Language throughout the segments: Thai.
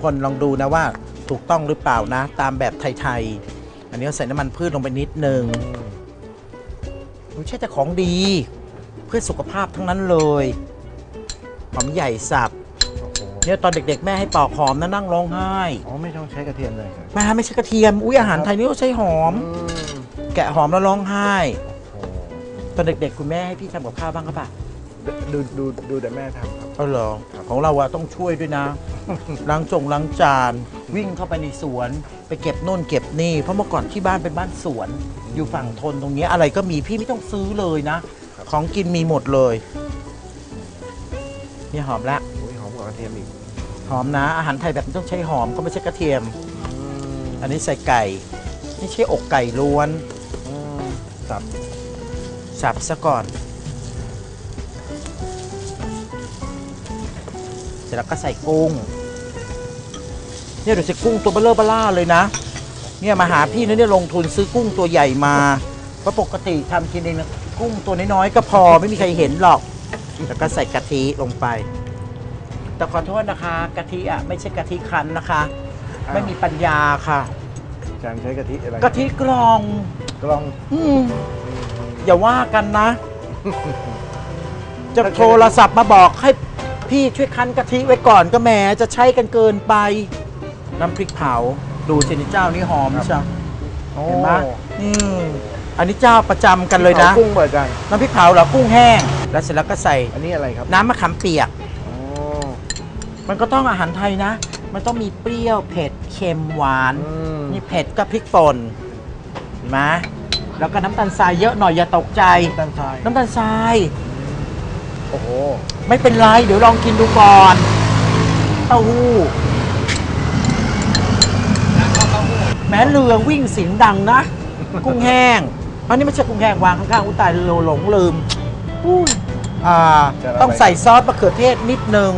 พลลองดูนะว่าถูกต้องหรือเปล่านะ ตามแบบไทยๆ อันนี้ก็ใส่น้ำมันพืชลงไปนิดนึงไม่ใช่แต่ของดี เพื่อสุขภาพทั้งนั้นเลยหอมใหญ่สับโอ้โหเนี่ยตอนเด็กๆ แม่ให้ปอกหอมนะนั่งร้องไห้อ๋อไม่ต้องใช้กระเทียมเลยครับแม่ไม่ใช่กระเทียมอุ้ยอาหารไทยนี่ก็ใช้หอมอืมแกะหอมแล้วร้องไห้โอ้ตอนเด็กๆ คุณแม่ให้พี่ทำกับข้าวบ้างครับปะ ดูดูดูแต่แม่ทำครับ เอาเหรอครับของเราอะต้องช่วยด้วยนะล้างจงล้างจาน วิ่งเข้าไปในสวน ไปเก็บโน่นเก็บนี่ เพราะเมื่อก่อนที่บ้านเป็นบ้านสวน อยู่ฝั่งทนตรงเนี้ยอะไรก็มีพี่ไม่ต้องซื้อเลยนะ ของกินมีหมดเลยนี่หอมละอุ้ยหอมกว่ากระเทียมอีกหอมนะ อาหารไทยแบบนี้ต้องใช้หอมก็ไม่ใช่กระเทียมอืมอันนี้ใส่ไก่ไม่ใช่อกไก่ล้วน อืมสับสับซะก่อน สร็จแล้วก็ใส่กุ้ง เนี่ยดูสิกุ้งตัวเบลเลอร์เบล่าเลยนะ เนี่ยมาหาพี่นะเนี่ยลงทุนซื้อกุ้งตัวใหญ่มาเพราะปกติทำกินเองนะกุ้งตัวน้อยๆก็พอไม่มีใครเห็นหรอก แล้วก็ใส่กะทิลงไป แต่ขอโทษนะคะกะทิอะไม่ใช่กะทิคั้นนะคะ ไม่มีปัญญาค่ะจานใช้กะทิอะไรกะทิกรองกล้องอืมอย่าว่ากันนะ จะโทรศัพท์มาบอกให้ พี่ช่วยคั้นกะทิไว้ก่อนก็แหมจะใช้กันเกินไป น้ำพริกเผา ดูสินี่เจ้านี่หอมใช่โอ้เห็นไหมอืมอันนี้เจ้าประจำกันเลยนะอากุ้งเปิดกันน้ำพริกเผาเหรอกุ้งแห้ง แล้วเสร็จแล้วก็ใส่อันนี้อะไรครับ น้ำมะขามเปียกโอ้มันก็ต้องอาหารไทยนะ มันต้องมีเปรี้ยวเผ็ดเค็มหวานอืมนี่เผ็ดก็พริกป่นเห็นไหมแล้วก็น้ำตาลทรายเยอะหน่อยอย่าตกใจตันทราย น้ำตาลทราย โอ้โห ไม่เป็นไร เดี๋ยวลองกินดูก่อน เต้าหู้ แม้เรือวิ่งเสียงดังนะ กุ้งแห้ง อันนี้ไม่ใช่กุ้งแห้งวางข้างๆ อุ้ยตายโลหลงลืมอุ้ยอ่าต้องใส่ซอสมะเขือเทศนิดนึง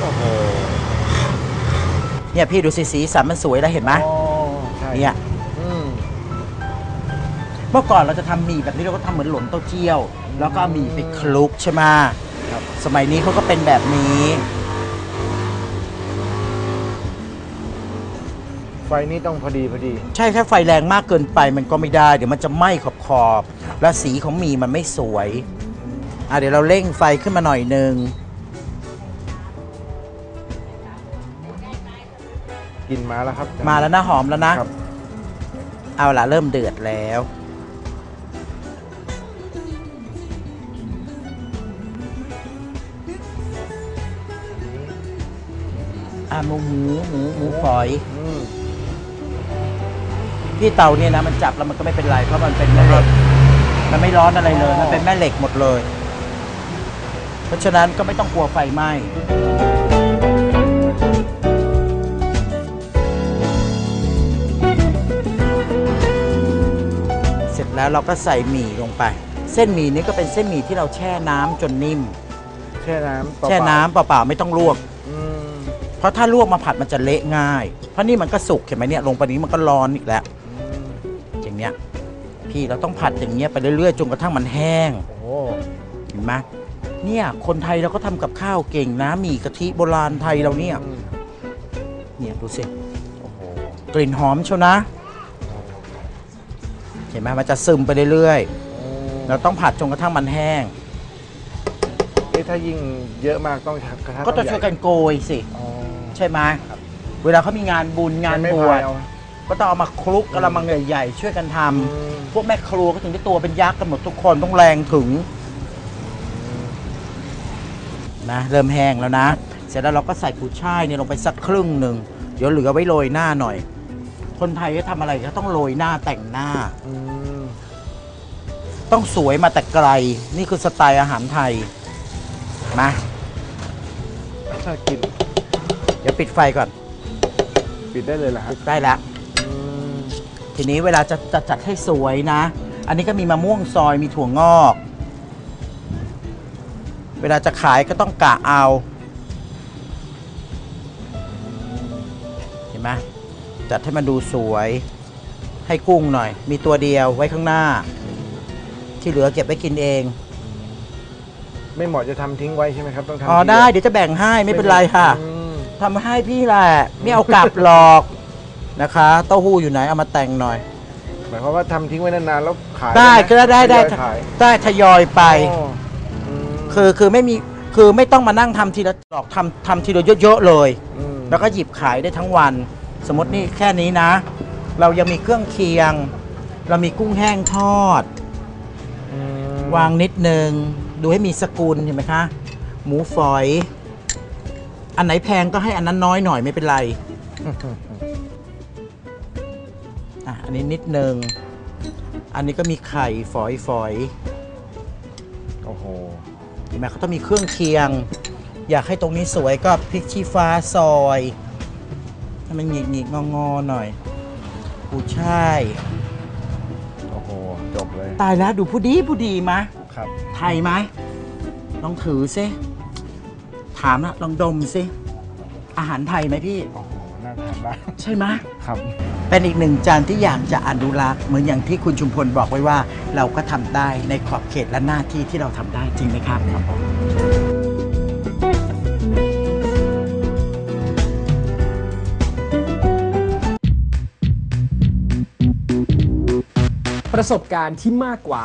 โอ้โหเนี่ยพี่ดูสิสีสันมันสวยแล้วเห็นไหมอ๋อใช่เนี่ยอืม เมื่อก่อนเราจะทำหมี่แบบนี้เราก็ทำเหมือนหล่นเต้าเจี้ยว แล้วก็เอาหมี่ไปคลุกใช่ไหมครับ สมัยนี้เขาก็เป็นแบบนี้ ไฟนี้ต้องพอดีพอดี ใช่แค่ไฟแรงมากเกินไปมันก็ไม่ได้ เดี๋ยวมันจะไหม้ขอบขอบๆแล้วสีของหมี่มันไม่สวยอะเดี๋ยวเราเร่งไฟขึ้นมาหน่อยหนึงกินมาแล้วครับมาแล้วนะหอมแล้วนะ ครับเอาละเริ่มเดือดแล้ว อะหมูหมูหมูหมูฝอย อืมที่เตาเนี่ยนะมันจับแล้วมันก็ไม่เป็นไรเพราะมันเป็นแม่เหล็กมันไม่ร้อนอะไรเลยอ๋อมันเป็นแม่เหล็กหมดเลย เพราะฉะนั้นก็ไม่ต้องกลัวไฟไหม้เสร็จแล้วเราก็ใส่หมี่ลงไป เส้นหมี่นี้ก็เป็นเส้นหมี่ที่เราแช่น้ำจนนิ่ม แช่น้ำเปล่าๆแช่น้ำเปล่าๆไม่ต้องลวกอืม เพราะถ้าลวกมาผัดมันจะเละง่าย เพราะนี่มันก็สุกเห็นไหมเนี่ยลงไปนี้มันก็ร้อนอีกแล้วอืมอย่างเนี้ยพี่เราต้องผัดอย่างเงี้ยไปเรื่อยๆจนกระทั่งมันแห้ง โอ้โหเห็นไหมเนี่ยคนไทยเราก็ทำกับข้าวเก่งนะหมี่กะทิโบราณไทยเราเนี่ยอืมเนี่ยดูสิโอ้โหกลิ่นหอมเชียวนะ เห็นไหมมันจะซึมไปเรื่อยอืมๆเราต้องผัดจนกระทั่งมันแห้งเอ๊ะถ้ายิ่งเยอะมากต้องกระทะก็ต้องใหญ่ช่วยกันโกยสิ อ๋อ ใช่ไหมเวลาเขามีงานบุญงานใช้ไม้บพวาชยเอาก็ต้องเอามาคลุกกระมังใหญ่ๆช่วยกันทำอืมพวกแม่ครัวก็ถึงได้ตัวเป็นยักษ์กันหมดทุกคนต้องแรงถึงนะเริ่มแห้งแล้วนะ เสร็จแล้วเราก็ใส่กุยช่ายเนี่ยลงไปสักครึ่งหนึ่งเดี๋ยวเหลือไว้โรยหน้าหน่อย คนไทยก็ทำอะไรก็ต้องโรยหน้าแต่งหน้าอืมต้องสวยมาแต่ไกล นี่คือสไตล์อาหารไทยมาถ้ากินเดี๋ยว ปิดไฟก่อน ปิดได้เลยเหรอฮะปิดได้แล้วอืมทีนี้เวลาจะจะจัดให้สวยนะ อันนี้ก็มีมะม่วงซอยมีถั่วงอก เวลาจะขายก็ต้องกะเอา เห็นไหมจัดให้มันดูสวย ให้กุ้งหน่อย มีตัวเดียวไว้ข้างหน้า ที่เหลือเก็บไว้กินเอง ไม่เหมาะจะทำทิ้งไว้ใช่ไหมครับ ต้องทำอ๋อ ทีเยวได้ เดี๋ยวจะแบ่งให้ไม่เป็นไรค่ะ อืม ทำให้พี่แหละไม่เอากลับหรอกนะคะเต้าหู้อยู่ไหนเอามาแต่งหน่อย หมายความว่าทำทิ้งไว้นานๆแล้วขายได้หมก็ได้ได้ทยอยขายได้ทยอยไปโอ้อืมคือคือไม่มีคือไม่ต้องมานั่งทำทีละหรอกทำทำทีละเยอะๆเลย มแล้วก็หยิบขายได้ทั้งวัน สมมตินี่แค่นี้นะ เรายังมีเครื่องเคียง เรามีกุ้งแห้งทอด อืมวางนิดนึง ดูให้มีสกุลเห็นไหมคะ หมูฝอย อันไหนแพงก็ให้อันนั้นน้อยหน่อยไม่เป็นไรอะอันนี้นิดนึง อันนี้ก็มีไข่ฝอยฝอยโอ้โหเห็นไหมเขาต้องมีเครื่องเคียง อยากให้ตรงนี้สวยก็พริกชี้ฟ้าซอยให้มันหงิกหงิกงองอๆหน่อยกูช่ายโอ้โห จบเลย ตายแล้วดูผู้ดีผู้ดีมะครับ ไทยไหมลองถือซิ ถามนะลองดมซิอาหารไทยไหมพี่ โอ้โหน่าทานมากใช่ไหมะ ครับ เป็นอีกหนึ่งจานที่อยากจะอนุรักษ์เหมือนอย่างที่คุณชุมพลบอกไว้ว่า เราก็ทำได้ในขอบเขตและหน้าที่ที่เราทำได้จริงไหมครับประสบการณ์ที่มากกว่า